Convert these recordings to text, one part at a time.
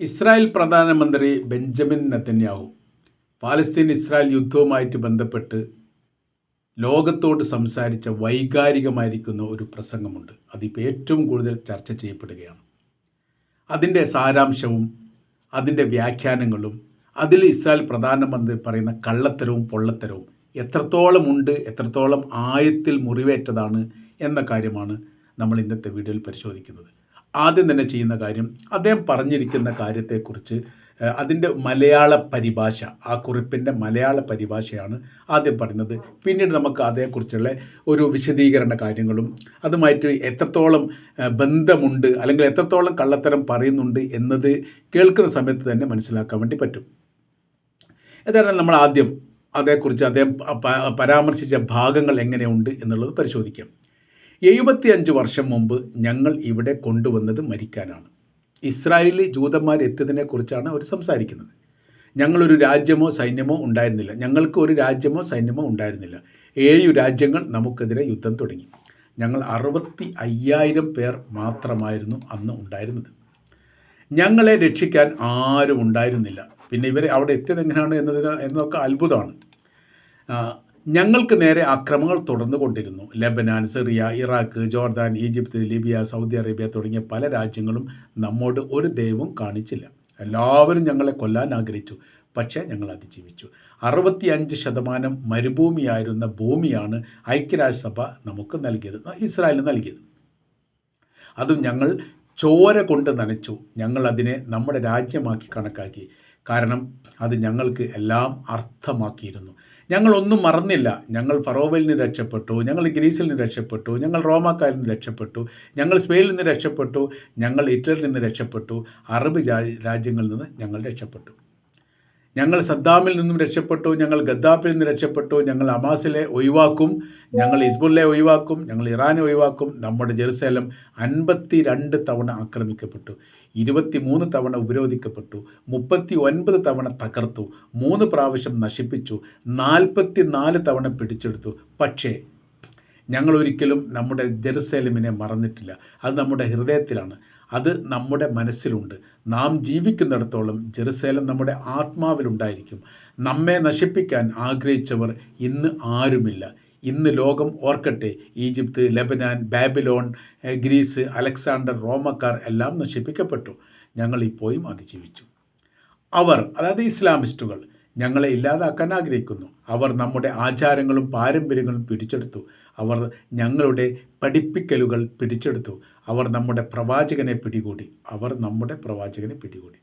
Israel പ്രധാനമന്ത്രി Benjamin Netanyahu Palestine Israel യുദ്ധവുമായിട്ട് ബന്ധപ്പെട്ട് ലോകത്തോട് സംസാരിച്ച വൈകാരികമായിരിക്കുന്ന ഒരു പ്രസംഗമുണ്ട്. അതിപ്പോൾ ഏറ്റവും കൂടുതൽ ചർച്ച ചെയ്യപ്പെടുകയാണ്. അതിന്റെ സാരാംശവും അതിന്റെ വ്യാഖ്യാനങ്ങളും അതിൽ ഇസ്രായേൽ പ്രധാനമന്ത്രി പറയുന്ന കള്ളത്തരവും പൊള്ളത്തരവും എത്രത്തോളം ഉണ്ട് എത്രത്തോളം ആയത്തിൽ മുറിവേറ്റതാണ് എന്ന കാര്യമാണ് നമ്മൾ ഇന്നത്തെ വീഡിയോയിൽ പരിശോധിക്കുന്നത്. ആദ്യം തന്നെ ചെയ്യുന്ന കാര്യം അദ്ദേഹം പറഞ്ഞിരിക്കുന്ന കാര്യത്തെക്കുറിച്ച് അതിന്റെ മലയാള പരിഭാഷ ആ കുറിപ്പിന്റെ മലയാള പരിഭാഷയാണ് ആദ്യം പറയുന്നത് പിന്നീട് നമുക്ക് അതേക്കുറിച്ചുള്ള ഒരു വിശദീകരണ കാര്യങ്ങളും അതുമായിട്ട് എത്രത്തോളം ബന്ധമുണ്ട് അല്ലെങ്കിൽ എത്രത്തോളം കള്ളത്തരം പറയുന്നുണ്ട് എന്നത് കേൾക്കുന്ന സമയത്ത് തന്നെ മനസ്സിലാക്കാൻ വേണ്ടി പറ്റും. ഏതായാലും നമ്മൾ ആദ്യം അതേക്കുറിച്ച് അദ്ദേഹം പരാമർശിച്ച ഭാഗങ്ങൾ എങ്ങനെയുണ്ട് എന്നുള്ളത് പരിശോധിക്കാം. എഴുപത്തിയഞ്ച് വർഷം മുമ്പ് ഞങ്ങൾ ഇവിടെ കൊണ്ടുവന്നത് മരിക്കാനാണ്. ഇസ്രായേലി ജൂതന്മാർ എത്തിയതിനെക്കുറിച്ചാണ് അവർ സംസാരിക്കുന്നത്. ഞങ്ങളൊരു രാജ്യമോ സൈന്യമോ ഉണ്ടായിരുന്നില്ല. ഞങ്ങൾക്ക് ഒരു രാജ്യമോ സൈന്യമോ ഉണ്ടായിരുന്നില്ല. ഏഴു രാജ്യങ്ങൾ നമുക്കെതിരെ യുദ്ധം തുടങ്ങി. ഞങ്ങൾ അറുപത്തി അയ്യായിരം പേർ മാത്രമായിരുന്നു അന്ന് ഉണ്ടായിരുന്നത്. ഞങ്ങളെ രക്ഷിക്കാൻ ആരും ഉണ്ടായിരുന്നില്ല. പിന്നെ ഇവരെ അവിടെ എത്തിയത് എങ്ങനെയാണ് എന്നതിന് എന്നൊക്കെ അത്ഭുതമാണ്. ഞങ്ങൾക്ക് നേരെ അക്രമങ്ങൾ തുടർന്നു കൊണ്ടിരുന്നു. Lebanon Syria Iraq Jordan Egypt Libya Saudi Arabia തുടങ്ങിയ പല രാജ്യങ്ങളും നമ്മോട് ഒരു ദൈവവും കാണിച്ചില്ല. എല്ലാവരും ഞങ്ങളെ കൊല്ലാൻ ആഗ്രഹിച്ചു. പക്ഷേ ഞങ്ങൾ അതിജീവിച്ചു. അറുപത്തി അഞ്ച് ശതമാനം മരുഭൂമിയായിരുന്ന ഭൂമിയാണ് ഐക്യരാഷ്ട്രസഭ നമുക്ക് നൽകിയത് ഇസ്രായേലിന് നൽകിയത്. അതും ഞങ്ങൾ ചോര കൊണ്ട് നനച്ചു. ഞങ്ങൾ അതിനെ നമ്മുടെ രാജ്യമാക്കി കണക്കാക്കി. കാരണം അത് ഞങ്ങൾക്ക് എല്ലാം അർത്ഥമാക്കിയിരുന്നു. ഞങ്ങളൊന്നും മറന്നില്ല. ഞങ്ങൾ ഫറോവയിൽ നിന്ന് രക്ഷപ്പെട്ടു. ഞങ്ങൾ ഗ്രീസിൽ നിന്ന് രക്ഷപ്പെട്ടു. ഞങ്ങൾ റോമാക്കാരിൽ നിന്ന് രക്ഷപ്പെട്ടു. ഞങ്ങൾ സ്പെയിനിൽ നിന്ന് രക്ഷപ്പെട്ടു. ഞങ്ങൾ ഇറ്റലിയിൽ നിന്ന് രക്ഷപ്പെട്ടു. അറബ് രാജ്യങ്ങളിൽ നിന്ന് ഞങ്ങൾ രക്ഷപ്പെട്ടു. ഞങ്ങൾ സദ്ദാമിൽ നിന്നും രക്ഷപ്പെട്ടു ഞങ്ങൾ ഗദ്ദാഫിൽ നിന്ന് രക്ഷപ്പെട്ടു ഞങ്ങൾ അമാസിലെ ഒഴിവാക്കും ഞങ്ങൾ ഇസ്ബുല്ലെ ഒഴിവാക്കും ഞങ്ങൾ ഇറാനെ ഒഴിവാക്കും നമ്മുടെ ജെറുസലം അൻപത്തി രണ്ട് തവണ ആക്രമിക്കപ്പെട്ടു ഇരുപത്തി മൂന്ന് തവണ ഉപരോധിക്കപ്പെട്ടു മുപ്പത്തി ഒൻപത് തവണ തകർത്തു മൂന്ന് പ്രാവശ്യം നശിപ്പിച്ചു നാൽപ്പത്തി നാല് തവണ പിടിച്ചെടുത്തു. പക്ഷേ ഞങ്ങൾ ഒരിക്കലും നമ്മുടെ ജെറുസലേമിനെ മറന്നിട്ടില്ല. അത് നമ്മുടെ ഹൃദയത്തിലാണ്. അത് നമ്മുടെ മനസ്സിലുണ്ട്. നാം ജീവിക്കുന്നിടത്തോളം ജെറുസലേം നമ്മുടെ ആത്മാവിലുണ്ടായിരിക്കും. നമ്മെ നശിപ്പിക്കാൻ ആഗ്രഹിച്ചവർ ഇന്ന് ആരുമില്ല. ഇന്ന് ലോകം ഓർക്കട്ടെ Egypt Lebanon Babylon Greece Alexander റോമക്കാർ എല്ലാം നശിപ്പിക്കപ്പെട്ടു. ഞങ്ങൾ ഇപ്പോഴും അതിജീവിച്ചു. അവർ അതായത് ഇസ്ലാമിസ്റ്റുകൾ ഞങ്ങളെ ഇല്ലാതാക്കാൻ ആഗ്രഹിക്കുന്നു. അവർ നമ്മുടെ ആചാരങ്ങളും പാരമ്പര്യങ്ങളും പിടിച്ചെടുത്തു. അവർ ഞങ്ങളുടെ പഠിപ്പിക്കലുകൾ പിടിച്ചെടുത്തു. അവർ നമ്മുടെ പ്രവാചകനെ പിടികൂടി. അവർ നമ്മുടെ പ്രവാചകനെ പിടികൂടി.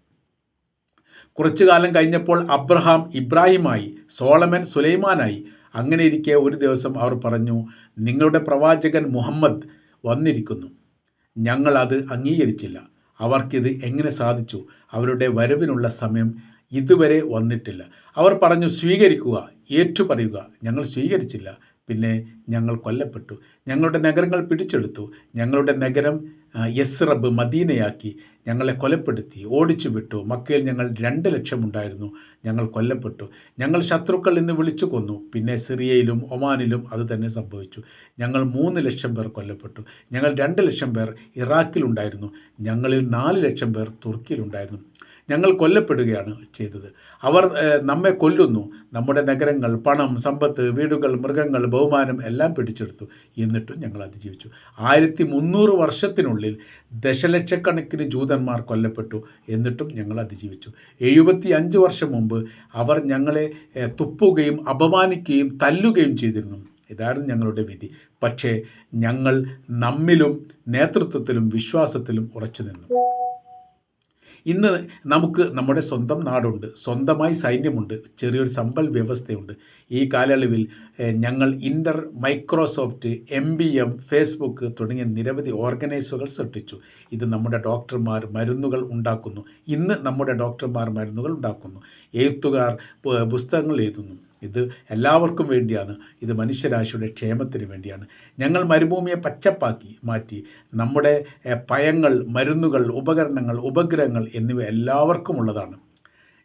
കുറച്ചു കാലം കഴിഞ്ഞപ്പോൾ അബ്രഹാം ഇബ്രാഹിമായി സോളമൻ സുലൈമാനായി. അങ്ങനെ ഇരിക്കെ ഒരു ദിവസം അവർ പറഞ്ഞു നിങ്ങളുടെ പ്രവാചകൻ മുഹമ്മദ് വന്നിരിക്കുന്നു. ഞങ്ങൾ അത് അംഗീകരിച്ചില്ല. അവർക്കിത് എങ്ങനെ സാധിച്ചു? അവരുടെ വരവിനുള്ള സമയം ഇതുവരെ വന്നിട്ടില്ല. അവർ പറഞ്ഞു സ്വീകരിക്കുക ഏറ്റുപറയുക. ഞങ്ങൾ സ്വീകരിച്ചില്ല. പിന്നെ ഞങ്ങൾ കൊല്ലപ്പെട്ടു. ഞങ്ങളുടെ നഗരങ്ങൾ പിടിച്ചെടുത്തു. ഞങ്ങളുടെ നഗരം യസ്റബ് മദീനയാക്കി. ഞങ്ങളെ കൊലപ്പെടുത്തി ഓടിച്ചു വിട്ടു മക്കയിൽ ഞങ്ങൾ രണ്ട് ലക്ഷമുണ്ടായിരുന്നു. ഞങ്ങൾ കൊല്ലപ്പെട്ടു. ഞങ്ങൾ ശത്രുക്കൾ എന്ന് വിളിച്ചു കൊന്നു. പിന്നെ സിറിയയിലും ഒമാനിലും അത് തന്നെ സംഭവിച്ചു. ഞങ്ങൾ മൂന്ന് ലക്ഷം പേർ കൊല്ലപ്പെട്ടു. ഞങ്ങൾ രണ്ട് ലക്ഷം പേർ ഇറാഖിലുണ്ടായിരുന്നു. ഞങ്ങളിൽ നാല് ലക്ഷം പേർ തുർക്കിയിലുണ്ടായിരുന്നു. ഞങ്ങൾ കൊല്ലപ്പെടുകയാണ് ചെയ്തത്. അവർ നമ്മെ കൊല്ലുന്നു. നമ്മുടെ നഗരങ്ങൾ പണം സമ്പത്ത് വീടുകൾ മൃഗങ്ങൾ ബഹുമാനം എല്ലാം പിടിച്ചെടുത്തു. എന്നിട്ടും ഞങ്ങൾ അതിജീവിച്ചു. ആയിരത്തി മുന്നൂറ് വർഷത്തിനുള്ളിൽ ദശലക്ഷക്കണക്കിന് ജൂതന്മാർ കൊല്ലപ്പെട്ടു. എന്നിട്ടും ഞങ്ങൾ അതിജീവിച്ചു. എഴുപത്തി അഞ്ച് വർഷം മുമ്പ് അവർ ഞങ്ങളെ തുപ്പുകയും അപമാനിക്കുകയും തല്ലുകയും ചെയ്തിരുന്നു. ഇതായിരുന്നു ഞങ്ങളുടെ വിധി. പക്ഷേ ഞങ്ങൾ നമ്മിലും നേതൃത്വത്തിലും വിശ്വാസത്തിലും ഉറച്ചു നിന്നു ഇന്ന് നമുക്ക് നമ്മുടെ സ്വന്തം നാടുണ്ട്. സ്വന്തമായി സൈന്യമുണ്ട്. ചെറിയൊരു സമ്പൽ വ്യവസ്ഥയുണ്ട്. ഈ കാലയളവിൽ ഞങ്ങൾ Intel Microsoft M B M Facebook തുടങ്ങിയ നിരവധി ഓർഗനൈസുകൾ സൃഷ്ടിച്ചു. ഇത് നമ്മുടെ ഡോക്ടർമാർ മരുന്നുകൾ ഉണ്ടാക്കുന്നു. ഇന്ന് നമ്മുടെ ഡോക്ടർമാർ മരുന്നുകൾ ഉണ്ടാക്കുന്നു. എഴുത്തുകാർ പുസ്തകങ്ങൾ എഴുതുന്നു. ഇത് എല്ലാവർക്കും വേണ്ടിയാണ്. ഇത് മനുഷ്യരാശിയുടെ ക്ഷേമത്തിന് വേണ്ടിയാണ്. ഞങ്ങൾ മരുഭൂമിയെ പച്ചപ്പാക്കി മാറ്റി. നമ്മുടെ പയങ്ങൾ മരുന്നുകൾ ഉപകരണങ്ങൾ ഉപഗ്രഹങ്ങൾ എന്നിവ എല്ലാവർക്കും ഉള്ളതാണ്.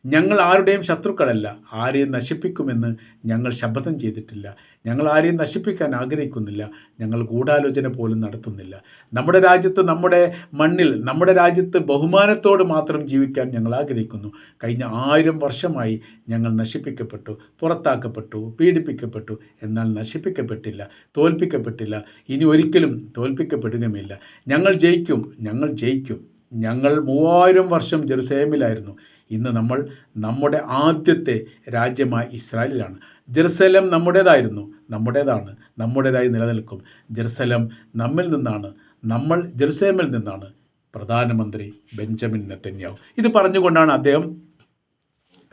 ഞങ്ങൾ ആരുടെയും ശത്രുക്കളല്ല. ആരെയും നശിപ്പിക്കുമെന്ന് ഞങ്ങൾ ശപഥം ചെയ്തിട്ടില്ല. ഞങ്ങൾ ആരെയും നശിപ്പിക്കാൻ ആഗ്രഹിക്കുന്നില്ല. ഞങ്ങൾ ഗൂഢാലോചന പോലും നടത്തുന്നില്ല. നമ്മുടെ രാജ്യത്ത് നമ്മുടെ മണ്ണിൽ നമ്മുടെ രാജ്യത്ത് ബഹുമാനത്തോട് മാത്രം ജീവിക്കാൻ ഞങ്ങൾ ആഗ്രഹിക്കുന്നു. കഴിഞ്ഞ ആയിരം വർഷമായി ഞങ്ങൾ നശിപ്പിക്കപ്പെട്ടു പുറത്താക്കപ്പെട്ടു പീഡിപ്പിക്കപ്പെട്ടു. എന്നാൽ നശിപ്പിക്കപ്പെട്ടില്ല തോൽപ്പിക്കപ്പെട്ടില്ല. ഇനി ഒരിക്കലും തോൽപ്പിക്കപ്പെടുകയുമില്ല. ഞങ്ങൾ ജയിക്കും ഞങ്ങൾ ജയിക്കും. ഞങ്ങൾ മൂവായിരം വർഷം ജെറുസലേമിലായിരുന്നു. ഇന്ന് നമ്മൾ നമ്മുടെ ആദ്യത്തെ രാജ്യമായ ഇസ്രായേലിലാണ്. ജെറുസലം നമ്മുടേതായിരുന്നു നമ്മുടേതാണ് നമ്മുടേതായി നിലനിൽക്കും. ജെറുസലം നമ്മിൽ നിന്നാണ് നമ്മൾ ജെറുസലേമിൽ നിന്നാണ്. പ്രധാനമന്ത്രി ബെഞ്ചമിൻ നെത്തന്യാവ് ഇത് പറഞ്ഞുകൊണ്ടാണ് അദ്ദേഹം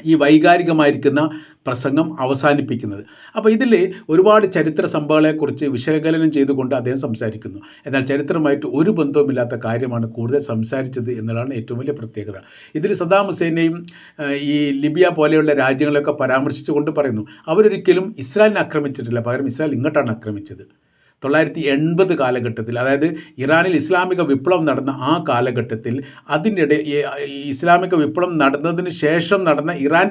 ഈ വൈകാരികമായിരിക്കുന്ന പ്രസംഗം അവസാനിപ്പിക്കുന്നത്. അപ്പോൾ ഇതിൽ ഒരുപാട് ചരിത്ര സംഭവങ്ങളെക്കുറിച്ച് വിശകലനം ചെയ്തുകൊണ്ട് അദ്ദേഹം സംസാരിക്കുന്നു. എന്നാൽ ചരിത്രമായിട്ട് ഒരു ബന്ധവുമില്ലാത്ത കാര്യമാണ് കൂടുതൽ സംസാരിച്ചത് എന്നതാണ് ഏറ്റവും വലിയ പ്രത്യേകത. ഇതിൽ സദ്ദാം ഹുസൈനെയും ഈ ലിബിയ പോലെയുള്ള രാജ്യങ്ങളെയൊക്കെ പരാമർശിച്ചുകൊണ്ട് പറയുന്നു. അവരൊരിക്കലും ഇസ്രായേലിനെ ആക്രമിച്ചിട്ടില്ല. പകരം ഇസ്രായേൽ ഇങ്ങോട്ടാണ് ആക്രമിച്ചത്. തൊള്ളായിരത്തി എൺപത് കാലഘട്ടത്തിൽ അതായത് ഇറാനിൽ ഇസ്ലാമിക വിപ്ലവം നടന്ന ആ കാലഘട്ടത്തിൽ അതിനിടെ ഇസ്ലാമിക വിപ്ലവം നടന്നതിന് ശേഷം നടന്ന ഇറാൻ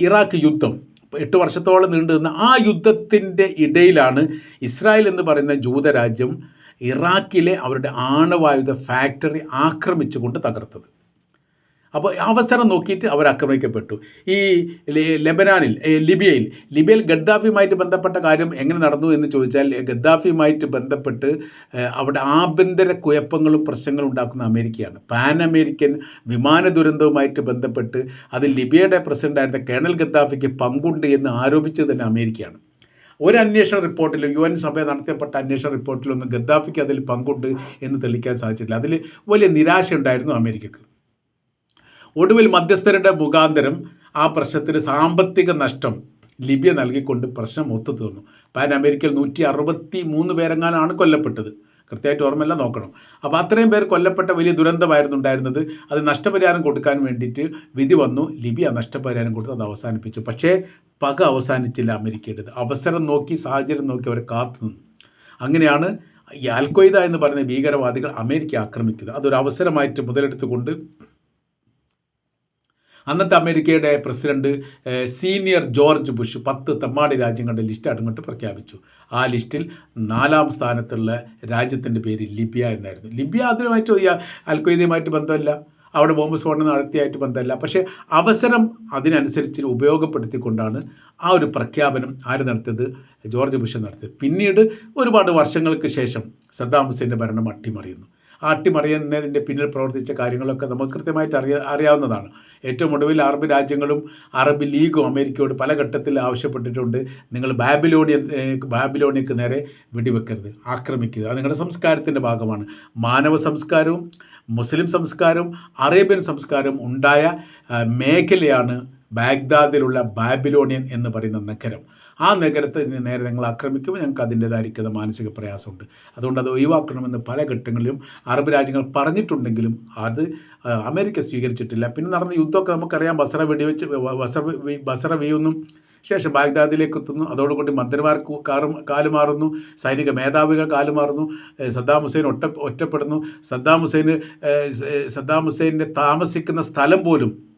ഇറാഖ് യുദ്ധം എട്ട് വർഷത്തോളം നീണ്ടു നിന്ന ആ യുദ്ധത്തിന്റെ ഇടയിലാണ് ഇസ്രായേൽ എന്ന് പറയുന്ന ജൂതരാജ്യം ഇറാഖിലെ അവരുടെ ആണവായുധ ഫാക്ടറി ആക്രമിച്ചുകൊണ്ട് തകർത്തത്. അപ്പോൾ അവസരം നോക്കിയിട്ട് അവർ ആക്രമിക്കപ്പെട്ടു. ഈ ലെബനാനിൽ ലിബിയയിൽ ലിബിയയിൽ ഗദ്ദാഫിയുമായിട്ട് ബന്ധപ്പെട്ട കാര്യം എങ്ങനെ നടന്നു എന്ന് ചോദിച്ചാൽ ഗദ്ദാഫിയുമായിട്ട് ബന്ധപ്പെട്ട് അവിടെ ആഭ്യന്തര കുഴപ്പങ്ങളും പ്രശ്നങ്ങളും ഉണ്ടാക്കുന്ന അമേരിക്കയാണ്. പാൻ അമേരിക്കൻ വിമാന ദുരന്തവുമായിട്ട് ബന്ധപ്പെട്ട് അതിൽ ലിബിയയുടെ പ്രസിഡന്റായിരുന്ന കേണൽ ഗദ്ദാഫിക്ക് പങ്കുണ്ട് എന്ന് ആരോപിച്ചത് തന്നെ അമേരിക്കയാണ്. ഒരു അന്വേഷണ റിപ്പോർട്ടിലും യു എൻ സഭ നടത്തിയപ്പെട്ട അന്വേഷണ റിപ്പോർട്ടിലൊന്നും ഗദ്ദാഫിക്ക് അതിൽ പങ്കുണ്ട് എന്ന് തെളിയിക്കാൻ സാധിച്ചിട്ടില്ല അതിൽ വലിയ നിരാശയുണ്ടായിരുന്നു അമേരിക്കക്ക്. ഒടുവിൽ മധ്യസ്ഥരുടെ മുഖാന്തരം ആ പ്രശ്നത്തിന് സാമ്പത്തിക നഷ്ടം ലിബിയ നൽകിക്കൊണ്ട് പ്രശ്നം ഒത്തുതീർന്നു പാൻ അമേരിക്കയിൽ നൂറ്റി അറുപത്തി മൂന്ന് പേരെങ്ങാനാണ് കൊല്ലപ്പെട്ടത്? കൃത്യമായിട്ട് ഓർമ്മയെല്ലാം നോക്കണം. അപ്പോൾ അത്രയും പേർ കൊല്ലപ്പെട്ട വലിയ ദുരന്തമായിരുന്നു ഉണ്ടായിരുന്നത്. അത് നഷ്ടപരിഹാരം കൊടുക്കാൻ വേണ്ടിയിട്ട് വിധി വന്നു. ലിബിയ നഷ്ടപരിഹാരം കൊടുത്ത് അത് അവസാനിപ്പിച്ചു. പക്ഷേ പക അവസാനിച്ചില്ല അമേരിക്കയുടേത്. അവസരം നോക്കി സാഹചര്യം നോക്കി അവരെ കാത്തു നിന്നു. അങ്ങനെയാണ് ഈ അൽക്കൊയ്ദ എന്ന് പറയുന്ന ഭീകരവാദികൾ അമേരിക്ക ആക്രമിക്കുന്നത്. അതൊരു അവസരമായിട്ട് മുതലെടുത്തുകൊണ്ട് അന്നത്തെ അമേരിക്കയുടെ പ്രസിഡന്റ് സീനിയർ ജോർജ് ബുഷ് പത്ത് തെമ്മാടി രാജ്യങ്ങളുടെ ലിസ്റ്റ് അങ്ങോട്ട് പ്രഖ്യാപിച്ചു. ആ ലിസ്റ്റിൽ നാലാം സ്ഥാനത്തുള്ള രാജ്യത്തിന്റെ പേര് ലിബിയ എന്നായിരുന്നു. ലിബിയ അതിനുമായിട്ട് അൽക്വയ്ദയുമായിട്ട് ബന്ധമില്ല. അവിടെ ബോംബ് സ്ഫോടനം നടത്തിയായിട്ട് ബന്ധമല്ല. പക്ഷേ അവസരം അതിനനുസരിച്ച് ഉപയോഗപ്പെടുത്തിക്കൊണ്ടാണ് ആ ഒരു പ്രഖ്യാപനം ആര് നടത്തിയത്? ജോർജ് ബുഷ് നടത്തിയത്. പിന്നീട് ഒരുപാട് വർഷങ്ങൾക്ക് ശേഷം സദ്ദാം ഹുസൈന്റെ ഭരണം അട്ടിമറിയുന്നു. അട്ടിമറിയുന്നതിന്റെ പിന്നിൽ പ്രവർത്തിച്ച കാര്യങ്ങളൊക്കെ നമുക്ക് കൃത്യമായിട്ട് അറിയ അറിയാവുന്നതാണ്. ഏറ്റവും ഒടുവിൽ അറബ് രാജ്യങ്ങളും അറബ് ലീഗും അമേരിക്കയോട് പല ഘട്ടത്തിൽ ആവശ്യപ്പെട്ടിട്ടുണ്ട്. നിങ്ങൾ ബാബിലോണിയൻ ബാബിലോണിയക്ക് നേരെ വെടിവെക്കരുത് ആക്രമിക്കരുത്. അത് നിങ്ങളുടെ സംസ്കാരത്തിന്റെ ഭാഗമാണ്. മാനവ സംസ്കാരവും മുസ്ലിം സംസ്കാരവും അറേബ്യൻ സംസ്കാരവും ഉണ്ടായ മേഖലയാണ് ബാഗ്ദാദിലുള്ള ബാബിലോണിയൻ എന്ന് പറയുന്ന നഗരം. ആ നഗരത്തെ നേരെ ഞങ്ങൾ ആക്രമിക്കുമ്പോൾ ഞങ്ങൾക്ക് അതിന്റേതായിരിക്കുന്ന മാനസിക പ്രയാസമുണ്ട്. അതുകൊണ്ട് അത് ഒഴിവാക്കണമെന്ന് പല ഘട്ടങ്ങളിലും അറബ് രാജ്യങ്ങൾ പറഞ്ഞിട്ടുണ്ടെങ്കിലും അത് അമേരിക്ക സ്വീകരിച്ചിട്ടില്ല. പിന്നെ നടന്ന യുദ്ധമൊക്കെ നമുക്കറിയാം. ബസറ വെടിവെച്ച് ബസറ ബസറ വീയുന്നു ശേഷം ബാഗ്ദാദിലേക്ക് എത്തുന്നു. അതോടുകൂടി മന്ത്രിമാർ കാറും കാലുമാറുന്നു സൈനിക മേധാവികൾ കാലുമാറുന്നു സദ്ദാം ഹുസൈൻ ഒറ്റ ഒറ്റപ്പെടുന്നു. സദ്ദാം ഹുസൈന് സദ്ദാം ഹുസൈന്റെ താമസിക്കുന്ന സ്ഥലം പോലും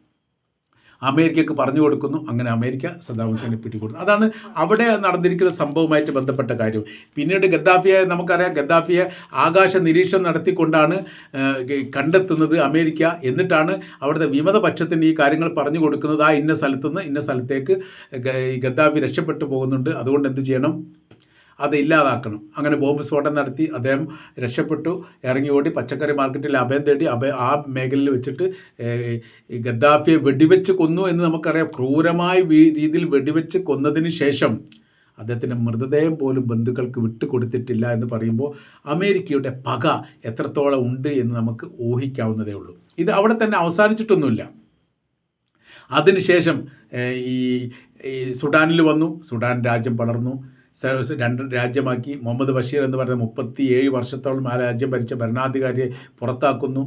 അമേരിക്കക്ക് പറഞ്ഞു കൊടുക്കുന്നു. അങ്ങനെ അമേരിക്ക സദ്ദാം ഹുസൈനെ പിടികൂടുന്നു. അതാണ് അവിടെ നടന്നിരിക്കുന്ന സംഭവമായിട്ട് ബന്ധപ്പെട്ട കാര്യം. പിന്നീട് ഗദ്ദാഫിയെ നമുക്കറിയാം. ഗദ്ദാഫിയെ ആകാശ നിരീക്ഷണം നടത്തിക്കൊണ്ടാണ് കണ്ടെത്തുന്നത് അമേരിക്ക. എന്നിട്ടാണ് അവിടുത്തെ വിമതപക്ഷത്തിന് ഈ കാര്യങ്ങൾ പറഞ്ഞു കൊടുക്കുന്നത്. ആ ഇന്ന സ്ഥലത്തുനിന്ന് ഇന്ന സ്ഥലത്തേക്ക് ഗദ്ദാഫി രക്ഷപ്പെട്ടു പോകുന്നുണ്ട്. അതുകൊണ്ട് എന്ത് ചെയ്യണം? അത് ഇല്ലാതാക്കണം. അങ്ങനെ ബോംബ് സ്ഫോടനം നടത്തി അദ്ദേഹം രക്ഷപ്പെട്ടു. ഇറങ്ങി ഓടി പച്ചക്കറി മാർക്കറ്റിൽ അഭയം തേടി അഭയ ആ മേഖലയിൽ വെച്ചിട്ട് ഗദ്ദാഫിയെ വെടിവെച്ച് കൊന്നു എന്ന് നമുക്കറിയാം. ക്രൂരമായ രീതിയിൽ വെടിവെച്ച് കൊന്നതിന് ശേഷം അദ്ദേഹത്തിന്റെ മൃതദേഹം പോലും ബന്ധുക്കൾക്ക് വിട്ടുകൊടുത്തിട്ടില്ല എന്ന് പറയുമ്പോൾ അമേരിക്കയുടെ പക എത്രത്തോളം ഉണ്ട് എന്ന് നമുക്ക് ഊഹിക്കാവുന്നതേ ഉള്ളൂ. ഇത് അവിടെ തന്നെ അവസാനിച്ചിട്ടൊന്നുമില്ല. അതിനുശേഷം ഈ സുഡാനിൽ വന്നു. സുഡാൻ രാജ്യം വളർന്നു രണ്ട് രാജ്യമാക്കി. മുഹമ്മദ് ബഷീർ എന്ന് പറയുന്ന മുപ്പത്തി ഏഴ് വർഷത്തോളം ആ രാജ്യം ഭരിച്ച ഭരണാധികാരിയെ പുറത്താക്കുന്നു.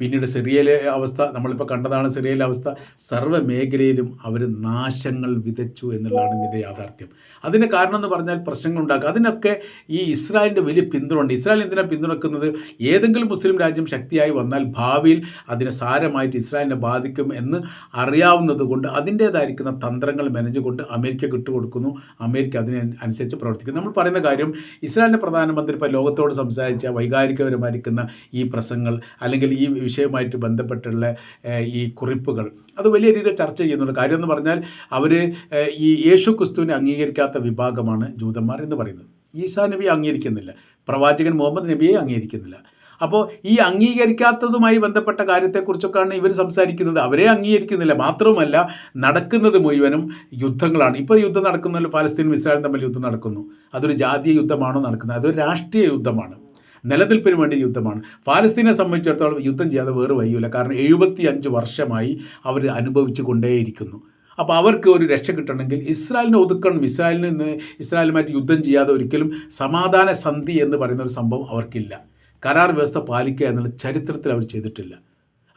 പിന്നീട് സിറിയയിലെ അവസ്ഥ നമ്മളിപ്പോൾ കണ്ടതാണ് സിറിയയിലെ അവസ്ഥ. സർവ മേഖലയിലും അവർ നാശങ്ങൾ വിതച്ചു എന്നുള്ളതാണ് ഇതിന്റെ യാഥാർത്ഥ്യം. അതിന് കാരണം എന്ന് പറഞ്ഞാൽ പ്രശ്നങ്ങൾ ഉണ്ടാക്കുക. അതിനൊക്കെ ഈ ഇസ്രായേലിന്റെ വലിയ പിന്തുണയുണ്ട്. ഇസ്രായേൽ എന്തിനാണ് പിന്തുണക്കുന്നത്? ഏതെങ്കിലും മുസ്ലിം രാജ്യം ശക്തിയായി വന്നാൽ ഭാവിയിൽ അതിനെ സാരമായിട്ട് ഇസ്രായേലിനെ ബാധിക്കും എന്ന് അറിയാവുന്നത് കൊണ്ട് അതിന്റേതായിരിക്കുന്ന തന്ത്രങ്ങൾ മെനഞ്ഞുകൊണ്ട് അമേരിക്ക കിട്ടുകൊടുക്കുന്നു അമേരിക്ക അതിനെ അനുസരിച്ച് പ്രവർത്തിക്കുന്നു. നമ്മൾ പറയുന്ന കാര്യം ഇസ്രായേലിന്റെ പ്രധാനമന്ത്രി ഇപ്പോൾ ലോകത്തോട് സംസാരിച്ച വൈകാരികപരമായിരിക്കുന്ന ഈ പ്രസംഗങ്ങൾ അല്ലെങ്കിൽ ഈ വിഷയവുമായിട്ട് ബന്ധപ്പെട്ടുള്ള ഈ കുറിപ്പുകൾ. അത് വലിയ രീതിയിൽ ചർച്ച ചെയ്യുന്നുണ്ട്. കാര്യം എന്ന് പറഞ്ഞാൽ അവർ ഈ യേശു ക്രിസ്തുവിനെ അംഗീകരിക്കാത്ത വിഭാഗമാണ് ജൂതന്മാർ എന്ന് പറയുന്നത്. ഈസാ നബിയെ അംഗീകരിക്കുന്നില്ല. പ്രവാചകൻ മുഹമ്മദ് നബിയെ അംഗീകരിക്കുന്നില്ല. അപ്പോൾ ഈ അംഗീകരിക്കാത്തതുമായി ബന്ധപ്പെട്ട കാര്യത്തെക്കുറിച്ചൊക്കെയാണ് ഇവർ സംസാരിക്കുന്നത്. അവരെ അംഗീകരിക്കുന്നില്ല. മാത്രവുമല്ല നടക്കുന്നത് മുഴുവനും യുദ്ധങ്ങളാണ്. ഇപ്പോൾ യുദ്ധം നടക്കുന്നല്ലോ. പാലസ്തീനും ഇസ്രായേലും തമ്മിൽ യുദ്ധം നടക്കുന്നു. അതൊരു ജാതീയ യുദ്ധമാണോ നടക്കുന്നത്? അതൊരു രാഷ്ട്രീയ യുദ്ധമാണ്. നിലനിൽപ്പിന് വേണ്ടി യുദ്ധമാണ്. പാലസ്തീനെ സംബന്ധിച്ചിടത്തോളം യുദ്ധം ചെയ്യാതെ വേറെ വയ്യൂല കാരണം എഴുപത്തി അഞ്ച് വർഷമായി അവർ അനുഭവിച്ചു കൊണ്ടേയിരിക്കുന്നു അപ്പോൾ അവർക്ക് ഒരു രക്ഷ കിട്ടണമെങ്കിൽ ഇസ്രായേലിനെ ഒതുക്കണം. ഇസ്രായേലിന് ഇന്ന് ഇസ്രായേലുമായിട്ട് യുദ്ധം ചെയ്യാതെ ഒരിക്കലും സമാധാന സന്ധി എന്ന് പറയുന്ന ഒരു സംഭവം അവർക്കില്ല. കരാർ വ്യവസ്ഥ പാലിക്കുക എന്നുള്ള ചരിത്രത്തിൽ അവർ ചെയ്തിട്ടില്ല.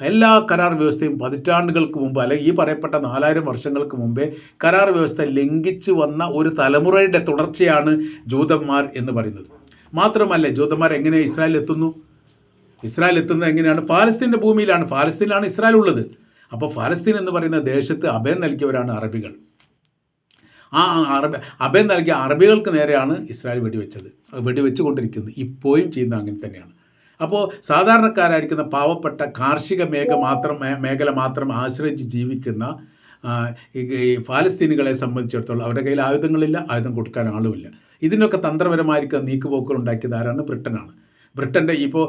എല്ലാ കരാർ വ്യവസ്ഥയും പതിറ്റാണ്ടുകൾക്ക് മുമ്പ് അല്ലെങ്കിൽ ഈ പറയപ്പെട്ട നാലായിരം വർഷങ്ങൾക്ക് മുമ്പേ കരാർ വ്യവസ്ഥ ലംഘിച്ചു വന്ന ഒരു തലമുറയുടെ തുടർച്ചയാണ് ജൂതന്മാർ എന്ന് പറയുന്നത്. മാത്രമല്ല ജൂതന്മാർ എങ്ങനെ ഇസ്രായേൽ എത്തുന്നു? ഇസ്രായേൽ എത്തുന്നത് എങ്ങനെയാണ്? ഫാലസ്തീന്റെ ഭൂമിയിലാണ്. ഫാലസ്തീനിലാണ് ഇസ്രായേൽ ഉള്ളത്. അപ്പോൾ ഫാലസ്തീൻ എന്ന് പറയുന്ന ദേശത്ത് അഭയം നൽകിയവരാണ് അറബികൾ. ആ അറബി അഭയം നൽകിയ അറബികൾക്ക് നേരെയാണ് ഇസ്രായേൽ വെടിവെച്ചത്. വെടിവെച്ച് കൊണ്ടിരിക്കുന്നത് ഇപ്പോഴും ചെയ്യുന്നത് അങ്ങനെ തന്നെയാണ്. അപ്പോൾ സാധാരണക്കാരായിരിക്കുന്ന പാവപ്പെട്ട കാർഷിക മേഖ മാത്രം മേഖല മാത്രം ആശ്രയിച്ച് ജീവിക്കുന്ന ഈ ഫാലസ്തീനുകളെ സംബന്ധിച്ചിടത്തോളം അവരുടെ കയ്യിൽ ആയുധങ്ങളില്ല ആയുധം കൊടുക്കാൻ ആളുമില്ല. ഇതിനൊക്കെ തന്ത്രപരമായിരിക്കും നീക്കുപോക്കുകൾ ഉണ്ടാക്കിയത് ആരാണ് ബ്രിട്ടനാണ്. ബ്രിട്ടന്റെ ഇപ്പോൾ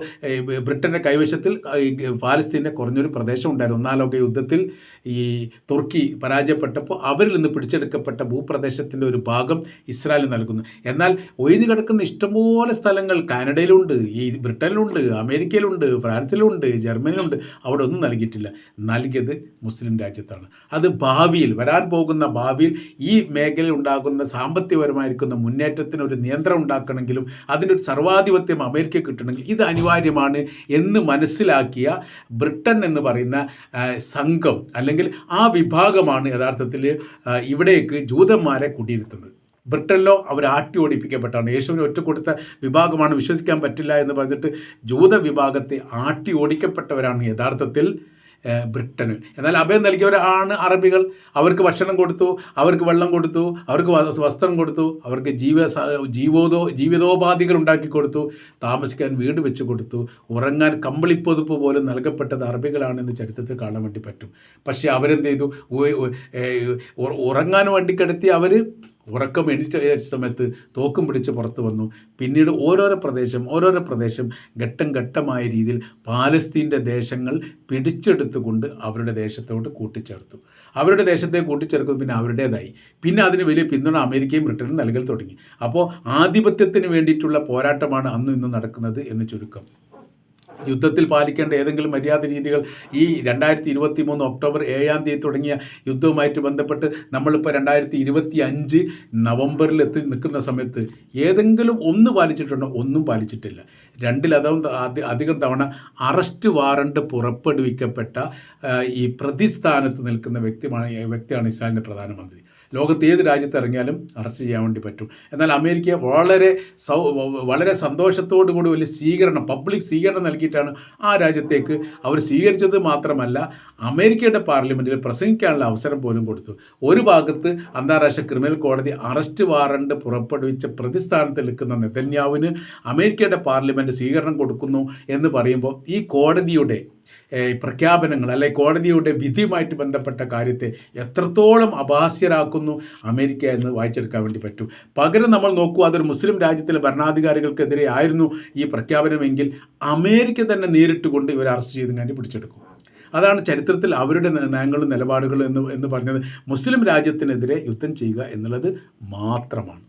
ബ്രിട്ടന്റെ കൈവശത്തിൽ ഈ ഫാലസ്തീന്റെ കുറഞ്ഞൊരു പ്രദേശം ഉണ്ടായിരുന്നു. ഒന്നാം യുദ്ധത്തിൽ ഈ തുർക്കി പരാജയപ്പെട്ടപ്പോൾ അവരിൽ നിന്ന് പിടിച്ചെടുക്കപ്പെട്ട ഭൂപ്രദേശത്തിന്റെ ഒരു ഭാഗം ഇസ്രായേൽ നൽകുന്നു. എന്നാൽ ഒഴിഞ്ഞു കിടക്കുന്ന ഇഷ്ടംപോലെ സ്ഥലങ്ങൾ കാനഡയിലുണ്ട് ഈ ബ്രിട്ടനിലുണ്ട് അമേരിക്കയിലുണ്ട് ഫ്രാൻസിലുണ്ട് ജർമ്മനിയിലുണ്ട് അവിടെ ഒന്നും നൽകിയിട്ടില്ല. നൽകിയത് മുസ്ലിം രാജ്യത്താണ്. അത് ഭാവിയിൽ വരാൻ പോകുന്ന ഭാവിയിൽ ഈ മേഖലയിൽ ഉണ്ടാകുന്ന സാമ്പത്തികപരമായിരിക്കുന്ന മുന്നേറ്റത്തിന് ഒരു നിയന്ത്രണം ഉണ്ടാക്കണമെങ്കിലും അതിന്റെ ഒരു സർവാധിപത്യം അമേരിക്ക കിട്ടണമെങ്കിൽ ഇത് അനിവാര്യമാണ് എന്ന് മനസ്സിലാക്കിയ ബ്രിട്ടൻ എന്ന് പറയുന്ന സംഘം അല്ലെങ്കിൽ ആ വിഭാഗമാണ് യഥാർത്ഥത്തിൽ ഇവിടേക്ക് ജൂതന്മാരെ കുടിയിരുത്തുന്നത് ബ്രിട്ടനിലോ അവർ ആട്ടി ഓടിപ്പിക്കപ്പെട്ടാണ്. യേശുവിനെ ഒറ്റ കൊടുത്ത വിഭാഗമാണ് വിശ്വസിക്കാൻ പറ്റില്ല എന്ന് പറഞ്ഞിട്ട് ജൂത വിഭാഗത്തെ ആട്ടി ഓടിക്കപ്പെട്ടവരാണ് യഥാർത്ഥത്തിൽ ബ്രിട്ടന്. എന്നാൽ അഭയം നൽകിയവരാണ് അറബികൾ. അവർക്ക് ഭക്ഷണം കൊടുത്തു അവർക്ക് വെള്ളം കൊടുത്തു അവർക്ക് വസ്ത്രം കൊടുത്തു അവർക്ക് ജീവ ജീവോദോ ജീവിതോ ജീവിതോപാധികൾ ഉണ്ടാക്കി കൊടുത്തു താമസിക്കാൻ വീട് വെച്ച് കൊടുത്തു. ഉറങ്ങാൻ കമ്പിളിപ്പൊതുപ്പ് പോലും നൽകപ്പെട്ടത് അറബികളാണെന്ന് ചരിത്രത്തിൽ കാണാൻ വേണ്ടി പറ്റും. പക്ഷേ അവരെന്ത് ചെയ്തു? ഉറങ്ങാൻ വേണ്ടി കിടത്തി അവർ ഉറക്കം എണീറ്റ സമയത്ത് തോക്കും പിടിച്ച് പുറത്ത് വന്നു. പിന്നീട് ഓരോരോ പ്രദേശം ഓരോരോ പ്രദേശം ഘട്ടം ഘട്ടമായ രീതിയിൽ പാലസ്തീന്റെ ദേശങ്ങൾ പിടിച്ചെടുത്തുകൊണ്ട് അവരുടെ ദേശത്തോട് കൂട്ടിച്ചേർത്തു. അവരുടെ ദേശത്തെ കൂട്ടിച്ചേർക്കുന്നത് പിന്നെ അവരുടേതായി. പിന്നെ അതിന് വലിയ പിന്തുണ അമേരിക്കയും ബ്രിട്ടനും നൽകൽ തുടങ്ങി. അപ്പോൾ ആധിപത്യത്തിന് വേണ്ടിയിട്ടുള്ള പോരാട്ടമാണ് അന്നും ഇന്നും നടക്കുന്നത് എന്ന് ചുരുക്കം. യുദ്ധത്തിൽ പാലിക്കേണ്ട ഏതെങ്കിലും മര്യാദ രീതികൾ ഈ രണ്ടായിരത്തി ഇരുപത്തി മൂന്ന് ഒക്ടോബർ ഏഴാം തീയതി തുടങ്ങിയ യുദ്ധവുമായിട്ട് ബന്ധപ്പെട്ട് നമ്മളിപ്പോൾ രണ്ടായിരത്തി ഇരുപത്തി അഞ്ച് നവംബറിൽ എത്തി നിൽക്കുന്ന സമയത്ത് ഏതെങ്കിലും ഒന്ന് പാലിച്ചിട്ടുണ്ടോ? ഒന്നും പാലിച്ചിട്ടില്ല. രണ്ടിലധികം ത- അധികം തവണ അറസ്റ്റ് വാറണ്ട് പുറപ്പെടുവിക്കപ്പെട്ട ഈ പ്രതിസ്ഥാനത്ത് നിൽക്കുന്ന വ്യക്തിയാണ് വ്യക്തിയാണ് ഇസ്രായേലിന്റെ പ്രധാനമന്ത്രി. ലോകത്ത് ഏത് രാജ്യത്ത് ഇറങ്ങിയാലും അറസ്റ്റ് ചെയ്യാൻ വേണ്ടി പറ്റും. എന്നാൽ അമേരിക്ക വളരെ സൗ വളരെ സന്തോഷത്തോടു കൂടി വലിയ സ്വീകരണം പബ്ലിക് സ്വീകരണം നൽകിയിട്ടാണ് ആ രാജ്യത്തേക്ക് അവർ സ്വീകരിച്ചത് മാത്രമല്ല അമേരിക്കയുടെ പാർലമെന്റിൽ പ്രസംഗിക്കാനുള്ള അവസരം പോലും കൊടുത്തു. ഒരു ഭാഗത്ത് അന്താരാഷ്ട്ര ക്രിമിനൽ കോടതി അറസ്റ്റ് വാറണ്ട് പുറപ്പെടുവിച്ച പ്രതിസ്ഥാനത്ത് നിൽക്കുന്ന നെതന്യാവിന് അമേരിക്കയുടെ പാർലമെന്റ് സ്വീകരണം കൊടുക്കുന്നു എന്ന് പറയുമ്പോൾ ഈ കോടതിയുടെ പ്രഖ്യാപനങ്ങൾ അല്ലെ കോടതിയുടെ വിധിയുമായിട്ട് ബന്ധപ്പെട്ട കാര്യത്തെ എത്രത്തോളം അപഹാസ്യരാക്കുന്നു അമേരിക്ക എന്ന് വായിച്ചെടുക്കാൻ വേണ്ടി പറ്റും. പകരം നമ്മൾ നോക്കൂ അതൊരു മുസ്ലിം രാജ്യത്തിലെ ഭരണാധികാരികൾക്കെതിരെ ആയിരുന്നു ഈ പ്രഖ്യാപനമെങ്കിൽ അമേരിക്ക തന്നെ നേരിട്ട് കൊണ്ട് ഇവരെ അറസ്റ്റ് ചെയ്ത് കാര്യം പിടിച്ചെടുക്കും. അതാണ് ചരിത്രത്തിൽ അവരുടെ നയങ്ങളും നിലപാടുകളും എന്ന് എന്ന് പറഞ്ഞത് മുസ്ലിം രാജ്യത്തിനെതിരെ യുദ്ധം ചെയ്യുക എന്നുള്ളത് മാത്രമാണ്.